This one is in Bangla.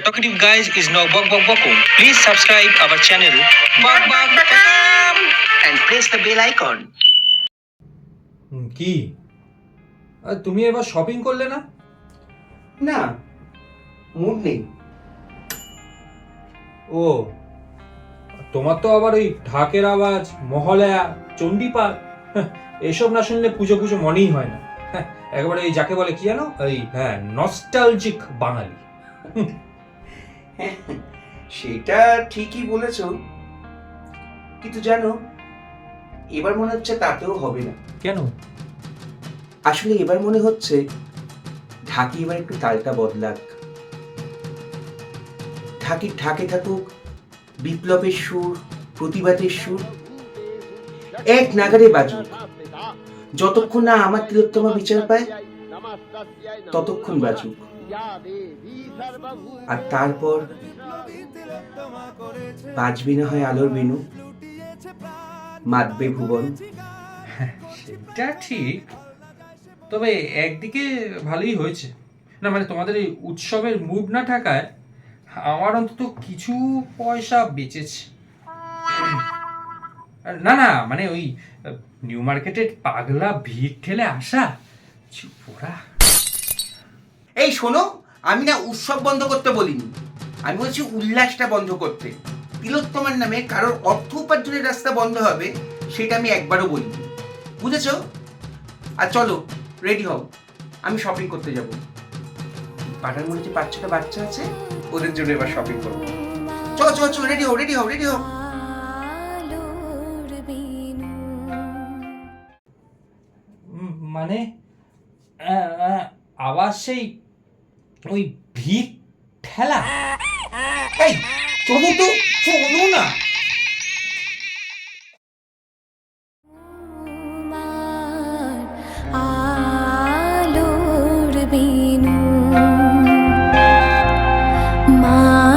The talkative guys is now Bok Bok Bokum. Please subscribe our channel Bok Bok Bokum and press the bell icon. কি? তুমি এবার শপিং করলে না? না মুড নেই। ও তোমার তো আবার ওই ঢাকের আওয়াজ মহলয়া চণ্ডীপাল হ্যাঁ, এসব না শুনলে পুজো পুজো মনেই হয় না। হ্যাঁ, একেবারে এই যাকে বলে কি জানো? এই হ্যাঁ নস্টালজিক বাঙালি। সেটা ঠিকই বলেছ। কিন্তু জানো এবার মনে হচ্ছে তাতেও হবে না। কেন? আসলে এবার মনে হচ্ছে ঢাকি এবার একটু তালটা বদলাক। ঢাকি ঢাকে থাকুক বিপ্লবের সুর প্রতিবাদের সুর। এক নাগারে বাজুক। যতক্ষণ না আমার তিলোত্তমা বিচার পায় ততক্ষণ বাজুক। আর তারপর বাজবে না হয় আলোর বেনু মাতবে ভুবন। সেটা ঠিক তবে একদিকে ভালোই হয়েছে। না মানে তোমাদের এই উৎসবের মুড না থাকায় আমার অন্তত কিছু পয়সা বেঁচেছে। আর না না মানে ওই নিউ মার্কেটের পাগলা ভিড় ঠেলে আসা চুপোরা এই শোনো, আমি না উৎসব বন্ধ করতে বলিনি। আমি বলছি উল্লাসটা বন্ধ করতে। তিলোত্তমার নামে কারোর অর্থ উপার্জনের রাস্তা বন্ধ হবে, সেটা আমি একবারও বলিনি। বুঝেছ? আর চলো রেডি হও। আমি শপিং করতে যাব। পাড়ার মধ্যে যে পাঁচ ছটা বাচ্চা আছে, ওদের জন্য এবার শপিং করব। চলো চলো চলো রেডি হও রেডি হও রেডি হও। মানে আবার সেই ওই ভিড় ঠেলা। এই চলো তো চলো না। আলোর বিনু মা